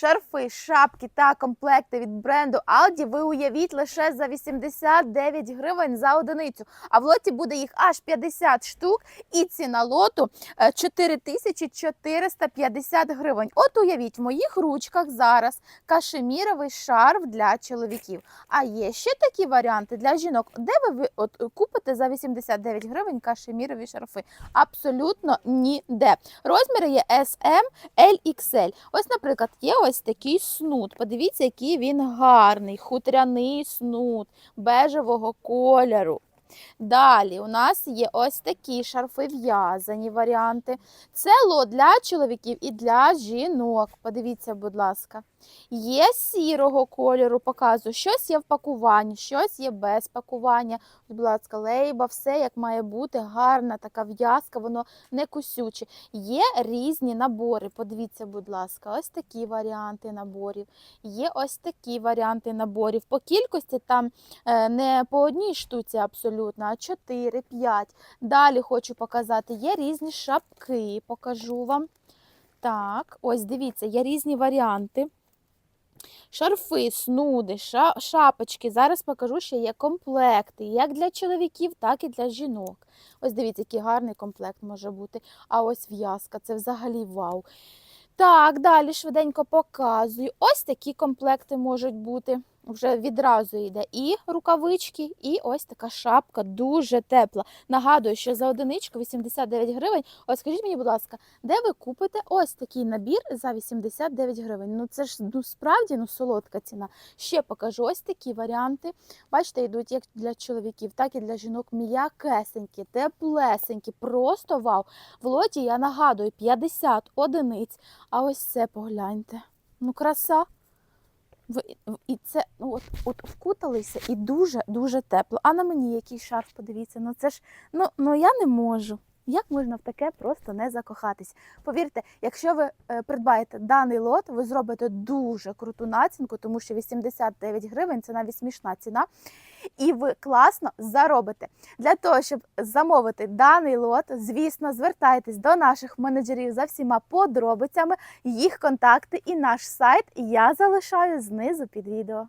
шарфи, шапки та комплекти від бренду Aldi ви уявіть лише за 89 гривень за одиницю. А в лоті буде їх аж 50 штук, і ціна лоту е, 4450 гривень. От уявіть, в моїх ручках зараз кашеміровий шарф для чоловіків. А є ще такі варіанти для жінок. Де ви от купите за 89 гривень кашемірові шарфи? Абсолютно ніде. Розміри є SM, L, XL. Ось, наприклад, є ось такий снуд. Подивіться, який він гарний, хутряний снуд бежевого кольору. Далі у нас є ось такі шарфи в'язані варіанти. Це лот для чоловіків і для жінок. Подивіться, будь ласка. Є сірого кольору, показую, щось є в пакуванні, щось є без пакування. Будь ласка, лейба, все як має бути, гарна така в'язка, воно не кусюче. Є різні набори. Подивіться, будь ласка, ось такі варіанти наборів. Є ось такі варіанти наборів. По кількості там е, не по одній штуці абсолютно, а 4, 5. Далі хочу показати, є різні шапки, покажу вам. Так, ось дивіться, є різні варіанти. Шарфи, снуди, ша- шапочки. Зараз покажу, що є комплекти, як для чоловіків, так і для жінок. Ось дивіться, який гарний комплект може бути. А ось в'язка, це взагалі вау. Так, далі швиденько показую. Ось такі комплекти можуть бути. Вже відразу йде і рукавички, і ось така шапка дуже тепла. Нагадую, що за одиничку 89 гривень. Ось скажіть мені, будь ласка, де ви купите ось такий набір за 89 гривень? Ну це ж ну, справді ну, солодка ціна. Ще покажу ось такі варіанти. Бачите, йдуть як для чоловіків, так і для жінок. М'якесенькі, теплесенькі, просто вау. В лоті я нагадую 50 одиниць. А ось це погляньте. Ну, краса. І це ну, от, от вкуталися і дуже дуже тепло. А на мені який шарф, подивіться, ну це ж ну, ну я не можу. Як можна в таке просто не закохатись? Повірте, якщо ви е, придбаєте даний лот, ви зробите дуже круту націнку, тому що 89 гривень це навіть смішна ціна. І ви класно заробите. Для того, щоб замовити даний лот, звісно, звертайтесь до наших менеджерів за всіма подробицями, їх контакти і наш сайт я залишаю знизу під відео.